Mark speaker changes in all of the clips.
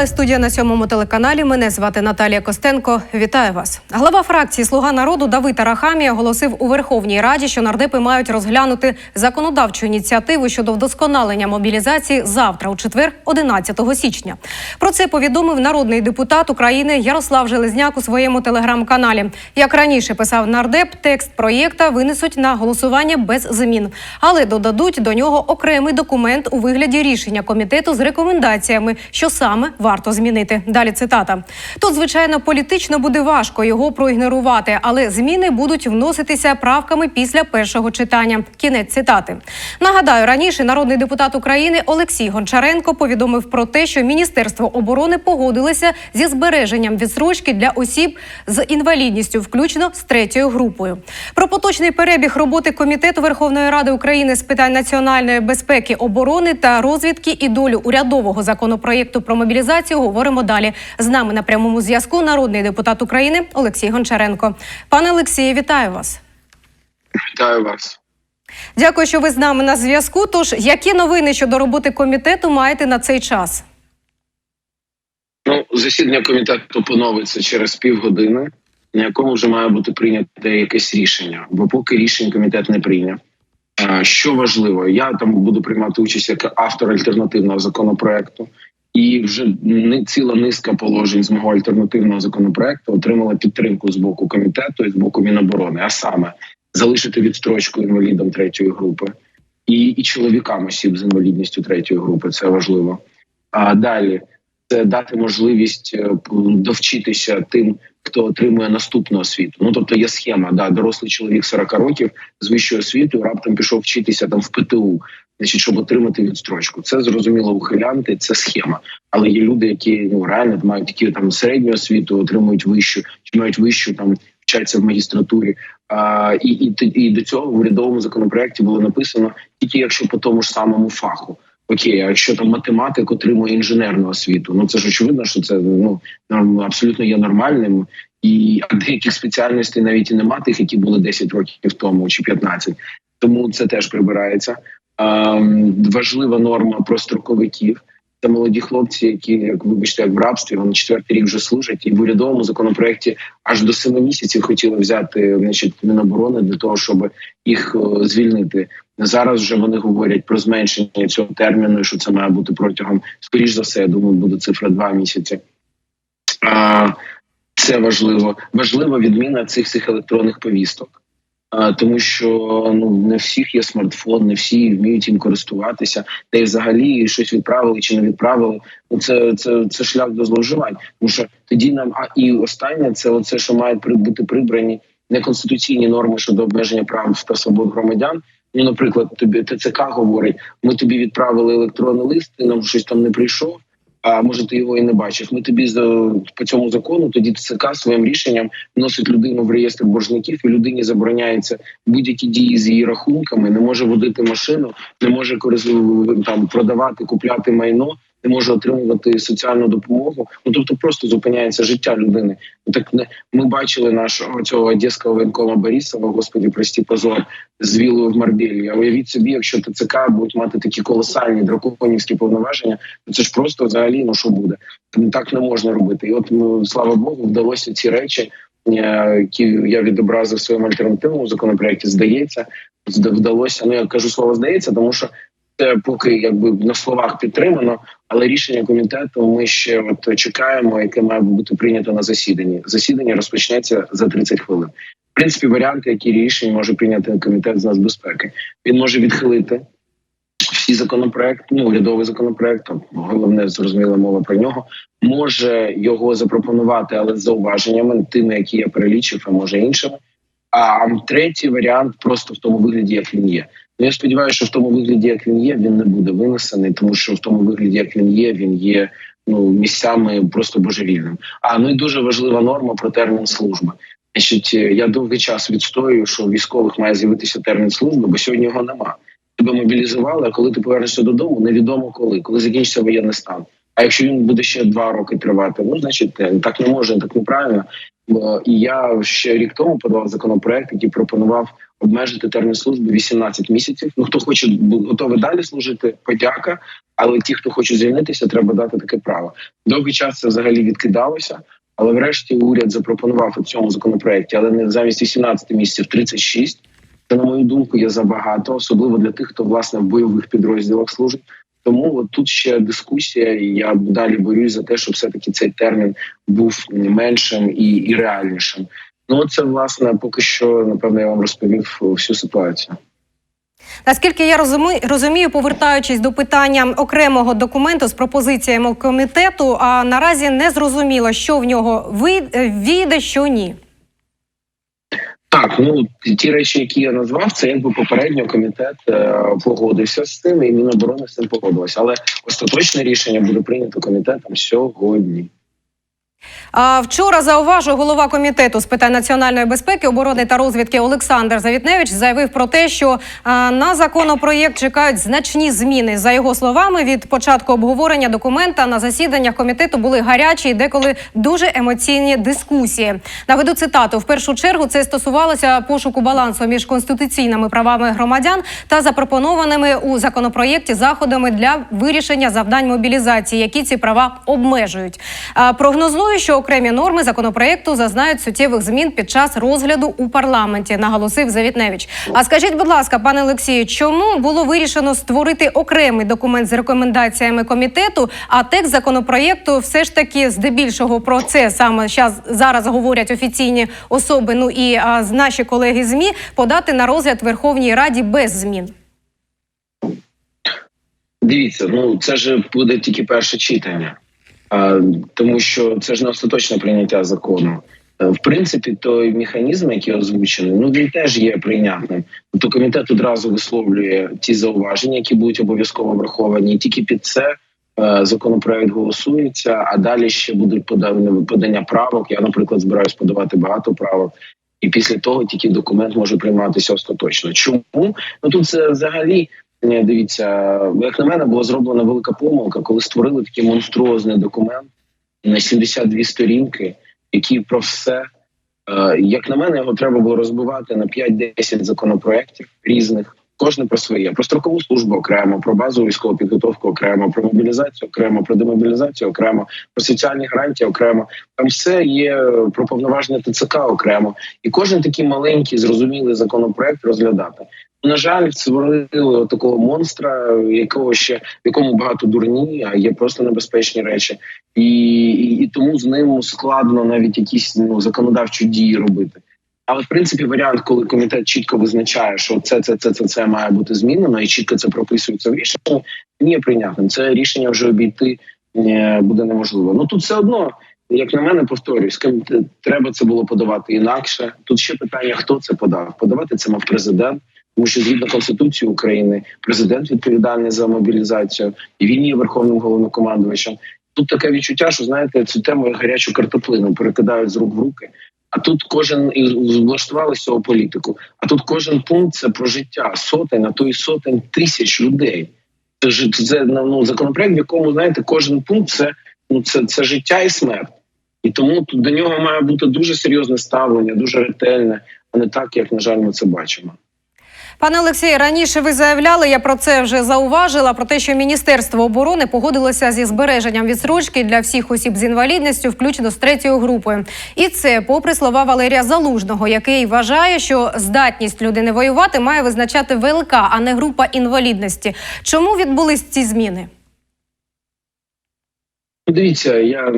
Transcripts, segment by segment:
Speaker 1: Тривала студія на сьомому телеканалі. Мене звати Наталія Костенко. Вітаю вас. Глава фракції Слуга народу Давид Арахамія оголосив у Верховній Раді, що нардепи мають розглянути законодавчу ініціативу щодо вдосконалення мобілізації завтра, у четвер, 11 січня. Про це повідомив народний депутат України Ярослав Железняк у своєму телеграм-каналі. Як раніше писав нардеп, текст проєкта винесуть на голосування без змін, але додадуть до нього окремий документ у вигляді рішення комітету з рекомендаціями, що саме варто змінити. Далі цитата. Тут, звичайно, політично буде важко його проігнорувати, але зміни будуть вноситися правками після першого читання. Кінець цитати. Нагадаю, раніше народний депутат України Олексій Гончаренко повідомив про те, що Міністерство оборони погодилося зі збереженням відсрочки для осіб з інвалідністю, включно з третьою групою. Про поточний перебіг роботи комітету Верховної Ради України з питань національної безпеки, оборони та розвідки і долю урядового законопроєкту про мобілізацію говоримо далі. З нами на прямому зв'язку народний депутат України Олексій Гончаренко. Пане Олексію, вітаю вас.
Speaker 2: Вітаю вас.
Speaker 1: Дякую, що ви з нами на зв'язку. Тож, які новини щодо роботи комітету маєте на цей час?
Speaker 2: Ну, засідання комітету поновиться через півгодини, на якому вже має бути прийнято якесь рішення, бо поки рішень комітет не прийняв. Що важливо, я там буду приймати участь як автор альтернативного законопроекту, і вже не ціла низка положень з мого альтернативного законопроекту отримала підтримку з боку комітету і з боку Міноборони, а саме залишити відстрочку інвалідам третьої групи і, і чоловікам осіб з інвалідністю третьої групи. Це важливо. А далі це дати можливість е, довчитися тим, хто отримує наступну освіту. Ну тобто є схема, да, дорослий чоловік 40 років з вищою освітою раптом пішов вчитися там в ПТУ, значить, щоб отримати відстрочку. Це зрозуміло ухилянти, це схема. Але є люди, які ну реально мають такі там середню освіту, отримують вищу, чи мають вищу там вчаться в магістратурі. А, і, і, і до цього в урядовому законопроекті було написано тільки якщо по тому ж самому фаху. Окей, а якщо там математик отримує інженерну освіту, ну це ж очевидно, що це ну абсолютно є нормальним. І а деяких спеціальностей навіть і нема тих, які були 10 років тому чи 15. Тому це теж прибирається. Ем, важлива норма про строковиків. Це молоді хлопці, які як вибачте, як в рабстві, вони четвертий рік вже служать, і в урядовому законопроекті аж до семи місяців хотіли взяти значить, Міноборони для того, щоб їх е, звільнити. Зараз вже вони говорять про зменшення цього терміну, що це має бути протягом, скоріш за все, я думаю, буде цифра два місяці. А, це важливо. Важлива відміна цих всіх електронних повісток. Тому що ну не всіх є смартфон, не всі вміють їм користуватися, та й взагалі щось відправили чи не відправили. Ну це це, це шлях до зловживань. Тому що тоді нам а і останнє це оце, що мають бути прибрані неконституційні норми щодо обмеження прав та свобод громадян. Ну, наприклад, тобі ТЦК говорить: ми тобі відправили електронний лист, ти нам щось там не прийшов. А може ти його і не бачив. Ми тобі за по цьому закону тоді ТЦК своїм рішенням вносить людину в реєстр боржників, і людині забороняється будь-які дії з її рахунками, не може водити машину, не може там продавати, купляти майно, не може отримувати соціальну допомогу. Ну тобто просто зупиняється життя людини. Ну так не ми бачили нашого цього одеського воєнкома Борисова, господі прості позор з вілою в Марбелі. А уявіть собі, якщо ТЦК будуть мати такі колосальні драконівські повноваження, то це ж просто взагалі ну що буде. Так не можна робити. І от ну, слава Богу, вдалося ці речі, е, які я відобразив в своєму альтернативному законопроекті. Здається, зда- вдалося. Ну я кажу слово здається, тому що це поки якби на словах підтримано, але рішення комітету ми ще от чекаємо, яке має бути прийнято на засіданні. Засідання розпочнеться за 30 хвилин. В принципі, варіанти, які рішення може прийняти комітет з нацбезпеки. Він може відхилити всі законопроекти, ну урядовий законопроект, головне зрозуміла мова про нього. Може його запропонувати, але з зауваженнями, тими, які я перелічив, а може іншими. А третій варіант просто в тому вигляді, як він є. Я сподіваюся, що в тому вигляді, як він є, він не буде винесений, тому що в тому вигляді, як він є, він є ну місцями просто божевільним. А ну і дуже важлива норма про термін служби. Значить, я довгий час відстоюю, що у військових має з'явитися термін служби, бо сьогодні його нема. Тебе мобілізували, а коли ти повернешся додому, невідомо коли, коли закінчиться воєнний стан. А якщо він буде ще два роки тривати, ну значить так не може, так неправильно. Е, І я ще рік тому подавав законопроект, який пропонував обмежити термін служби 18 місяців. Ну хто хоче готовий далі служити, подяка. Але ті, хто хоче звільнитися, треба дати таке право. Довгий час це взагалі відкидалося. Але врешті уряд запропонував у цьому законопроекті, але не замість 18 місяців 36. Це, на мою думку, є забагато, особливо для тих, хто власне в бойових підрозділах служить. Тому от тут ще дискусія, і я далі борюсь за те, щоб все таки цей термін був меншим і, і реальнішим. Ну це власне поки що напевно я вам розповів всю ситуацію.
Speaker 1: Наскільки я розумію, повертаючись до питання окремого документу з пропозиціями комітету, а наразі не зрозуміло, що в нього ви- е, що ні.
Speaker 2: Так, ну ті речі, які я назвав, це якби попередньо комітет е, погодився з тим, і Міноборони з цим погодилася. Але остаточне рішення буде прийнято комітетом сьогодні.
Speaker 1: Вчора зауважив голова комітету з питань національної безпеки, оборони та розвідки Олександр Завітневич заявив про те, що на законопроєкт чекають значні зміни. За його словами, від початку обговорення документа на засіданнях комітету були гарячі і деколи дуже емоційні дискусії. Наведу цитату: в першу чергу це стосувалося пошуку балансу між конституційними правами громадян та запропонованими у законопроєкті заходами для вирішення завдань мобілізації, які ці права обмежують. А, Прогнозую, що окремі норми законопроєкту зазнають суттєвих змін під час розгляду у парламенті, наголосив Завітневич. А скажіть, будь ласка, пане Олексію, чому було вирішено створити окремий документ з рекомендаціями комітету? А текст законопроєкту все ж таки здебільшого про це саме зараз говорять офіційні особи. Ну і а, наші колеги змі подати на розгляд Верховній Раді без змін.
Speaker 2: Дивіться, ну це ж буде тільки перше читання, тому що це ж не остаточне прийняття закону. Е, В принципі, той механізм, який озвучений, ну він теж є прийнятним. Тобто комітет одразу висловлює ті зауваження, які будуть обов'язково враховані, і тільки під це е, законопроект голосується. А далі ще будуть подання, правок. Я, наприклад, збираюсь подавати багато правок. І після того тільки документ може прийматися остаточно. Чому ну тут це взагалі Дивіться, як на мене, була зроблена велика помилка, коли створили такий монструозний документ на 72 сторінки, який про все. Е, Як на мене, його треба було розбивати на 5-10 законопроєктів різних, кожне про своє, про строкову службу окремо, про базову військову підготовку окремо, про мобілізацію окремо, про демобілізацію окремо, про соціальні гарантії окремо. Там все є е, про повноваження ТЦК окремо, і кожен такий маленький зрозумілий законопроект розглядати. На жаль, створили такого монстра, якого ще в якому багато дурні, а є просто небезпечні речі, і, і, і тому з ним складно навіть якісь ну законодавчі дії робити. Але в принципі варіант, коли комітет чітко визначає, що це, це, це, це, це має бути змінено, і чітко це прописується в рішенні, є прийнятним. Це рішення вже обійти е, буде неможливо. Ну тут все одно, як на мене, повторюсь, ком- треба це було подавати інакше. Тут ще питання: хто це подав? Подавати це мав президент. Тому що згідно конституції України президент відповідальний за мобілізацію, і він є верховним головнокомандувачем. Тут таке відчуття, що знаєте, цю тему гарячу картоплину перекидають з рук в руки. А тут кожен влаштували з цього політику. А тут кожен пункт це про життя сотень, а то і сотень тисяч людей. Це ж це ну законопроект, в якому знаєте, кожен пункт це ну це, це життя і смерть. І тому до нього має бути дуже серйозне ставлення, дуже ретельне, а не так, як на жаль, ми це бачимо.
Speaker 1: Пане Олексію, раніше ви заявляли, я про це вже зауважила. Про те, що Міністерство оборони погодилося зі збереженням відсрочки для всіх осіб з інвалідністю, включно з третьою групою. І це попри слова Валерія Залужного, який вважає, що здатність людини воювати має визначати ВЛК, а не група інвалідності. Чому відбулись ці зміни?
Speaker 2: Дивіться, я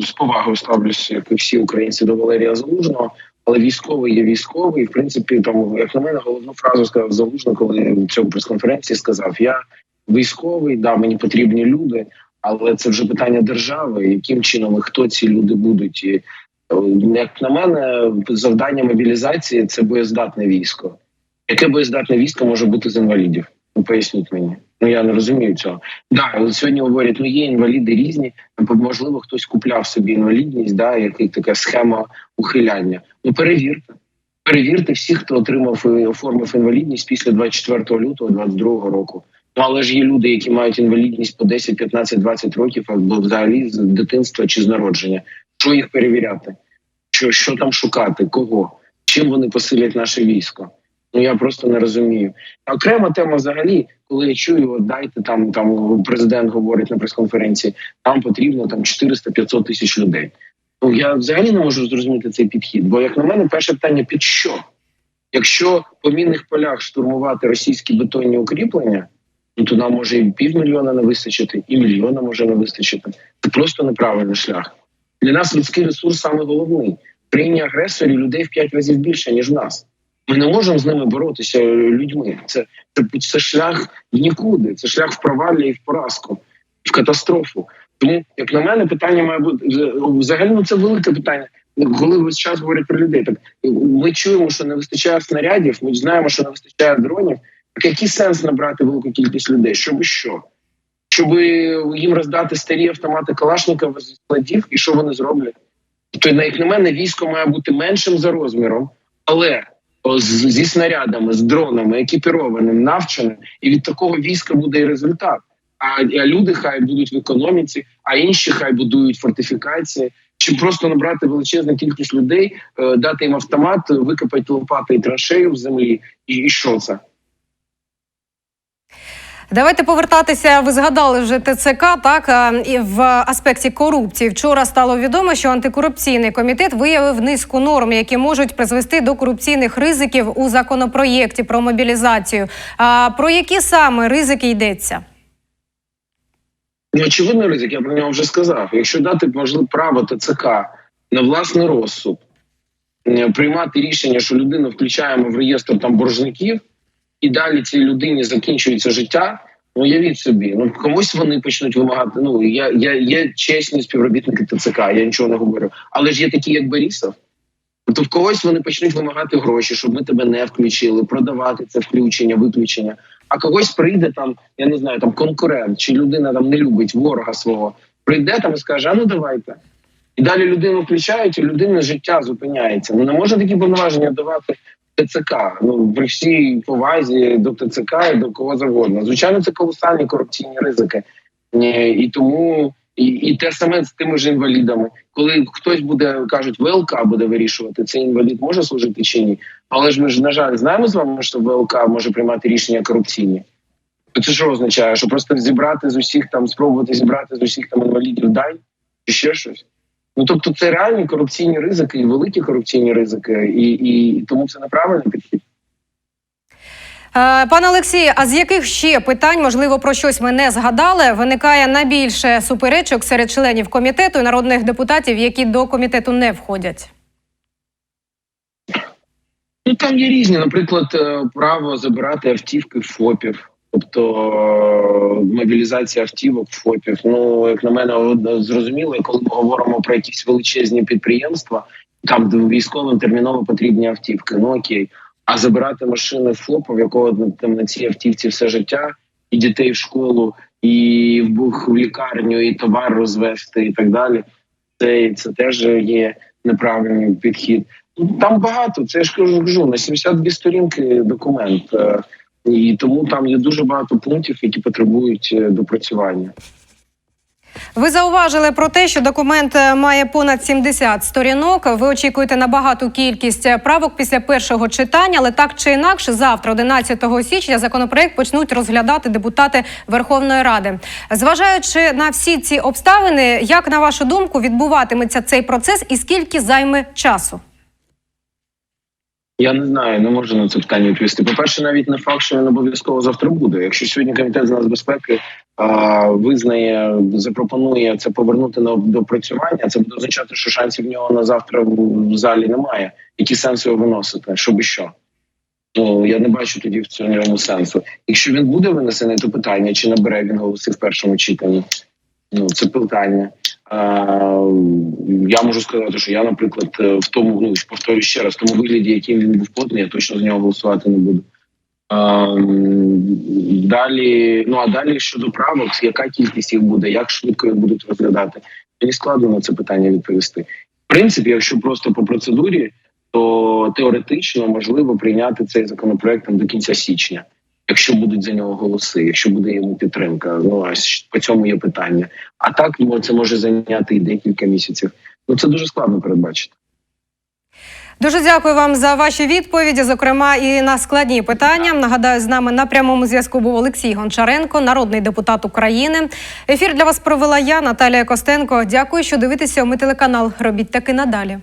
Speaker 2: з повагою ставлюся, як і всі українці до Валерія Залужного, але військовий є військовий. В принципі, там, як на мене, головну фразу сказав Залужно, коли в цьому прес-конференції сказав: Я військовий, да, мені потрібні люди, але це вже питання держави, яким чином і хто ці люди будуть. І, е, як на мене, завдання мобілізації це боєздатне військо. Яке боєздатне військо може бути з інвалідів? Ну поясніть мені. Ну я не розумію цього. Да, от сьогодні говорять, ну є інваліди різні. Можливо, хтось купляв собі інвалідність, да, як така схема ухиляння. Ну перевірте. Перевірте всіх, хто отримав і оформив інвалідність після 24 лютого 22 року. Ну але ж є люди, які мають інвалідність по 10, 15, 20 років, або взагалі з дитинства чи з народження. Що їх перевіряти? Що, що там шукати, кого, чим вони посилять наше військо? Ну я просто не розумію. Окрема тема взагалі, коли я чую, от дайте там там президент говорить на прес-конференції, нам потрібно там 400-500 тисяч людей. Ну я взагалі не можу зрозуміти цей підхід. Бо, як на мене, перше питання під що? Якщо по мінних полях штурмувати російські бетонні укріплення, ну то нам може і півмільйона не вистачити, і мільйона може не вистачити. Це просто неправильний шлях. Для нас людський ресурс саме головний. В країні агресорів людей в п'ять разів більше ніж в нас. Ми не можемо з ними боротися е, людьми. Це, це, це шлях в нікуди, це шлях в провалля і в поразку, в катастрофу. Тому, як на мене, питання має бути взагалі ну, це велике питання. Коли весь час говорять про людей, так ми чуємо, що не вистачає снарядів, ми знаємо, що не вистачає дронів. Так який сенс набрати велику кількість людей? Щоб що? Щоб їм роздати старі автомати Калашникова зі складів, і що вони зроблять? Тобто, як на мене, військо має бути меншим за розміром, але з- зі снарядами, з дронами, екіпірованим, навченим, і від такого війська буде і результат. А, люди хай будуть в економіці, а інші хай будують фортифікації. Чи просто набрати величезну кількість людей, е, дати їм автомат, викопати лопати і траншею в землі, і що це?
Speaker 1: Давайте повертатися. Ви згадали вже ТЦК. Так е, і в аспекті корупції. Вчора стало відомо, що антикорупційний комітет виявив низку норм, які можуть призвести до корупційних ризиків у законопроєкті про мобілізацію. А про які саме ризики йдеться?
Speaker 2: Ну, очевидний ризик, я про нього вже сказав. Якщо дати можливо право ТЦК на власний розсуд приймати рішення, що людину включаємо в реєстр там боржників, і далі цій людині закінчується життя. Ну, уявіть собі, ну комусь вони почнуть вимагати. Ну я, я є чесні співробітники ТЦК, я нічого не говорю. Але ж є такі, як Борисов. Тобто в когось вони почнуть вимагати гроші, щоб ми тебе не включили, продавати це включення, виключення. А когось прийде там, я не знаю, там конкурент чи людина там не любить ворога свого. Прийде там і скаже: а ну давайте. І далі людину включають, і людини життя зупиняється. Ну не може такі повноваження давати ТЦК. Ну при всій повазі до ТЦК і до кого завгодно. Звичайно, це колосальні корупційні ризики. Е, І тому і, і те саме з тими ж інвалідами. Коли хтось буде кажуть, ВЛК буде вирішувати, цей інвалід може служити чи ні. Але ж ми ж на жаль знаємо з вами, що ВЛК може приймати рішення корупційні. То це що означає? Що просто зібрати з усіх там, спробувати зібрати з усіх там інвалідів дай чи ще щось. Ну тобто це реальні корупційні ризики і великі корупційні ризики, і, і тому це неправильний підхід.
Speaker 1: Е, Пане Олексію, а з яких ще питань, можливо, про щось ми не згадали, виникає найбільше суперечок серед членів комітету і народних депутатів, які до комітету не входять?
Speaker 2: Ну там є різні, наприклад, е, право забирати автівки ФОПів, тобто е, мобілізація автівок ФОПів. Ну як на мене, зрозуміло, коли ми говоримо про якісь величезні підприємства, там військовим терміново потрібні автівки. Ну окей, а забирати машини ФОПа, в якого там на цій автівці все життя, і дітей в школу, і в бух в лікарню, і товар розвести, і так далі. Це, це теж є неправильний підхід. Там багато, це я ж кажу на 72 сторінки документ, е, і тому там є дуже багато пунктів, які потребують е, допрацювання.
Speaker 1: Ви зауважили про те, що документ е, має понад 70 сторінок. Ви очікуєте на багату кількість е, правок після першого читання, але так чи інакше, завтра, 11 січня, законопроект почнуть розглядати депутати Верховної Ради. Зважаючи на всі ці обставини, як на вашу думку відбуватиметься цей процес і скільки займе часу?
Speaker 2: Я не знаю, не можу на це питання відповісти. По перше, навіть не факт, що він обов'язково завтра буде. Якщо сьогодні комітет з нацбезпеки а, визнає, запропонує це повернути на допрацювання, це буде означати, що шансів в нього на завтра в залі немає. Які сенси його виносити? Щоб і що? Ну я не бачу тоді в цьому сенсу. Якщо він буде винесений, то питання чи набере він голоси в першому читанні. Ну це питання. Я можу сказати, що я, наприклад, е, в тому, ну повторюю ще раз, в тому вигляді, яким він був поданий, я точно з нього голосувати не буду. Далі, ну а далі щодо правок, яка кількість їх буде, як швидко їх будуть розглядати? Мені складно на це питання відповісти. В принципі, якщо просто по процедурі, то теоретично можливо прийняти цей законопроект там, до кінця січня, якщо будуть за нього голоси, якщо буде йому підтримка. Ну а по цьому є питання. А так мо- це може зайняти і декілька місяців. Ну це дуже складно передбачити.
Speaker 1: Дуже дякую вам за ваші відповіді, зокрема і на складні питання. Нагадаю, з нами на прямому зв'язку був Олексій Гончаренко, народний депутат України. Ефір для вас провела я, Наталія Костенко. Дякую, що дивитеся. Ми телеканал. Робіть таки надалі.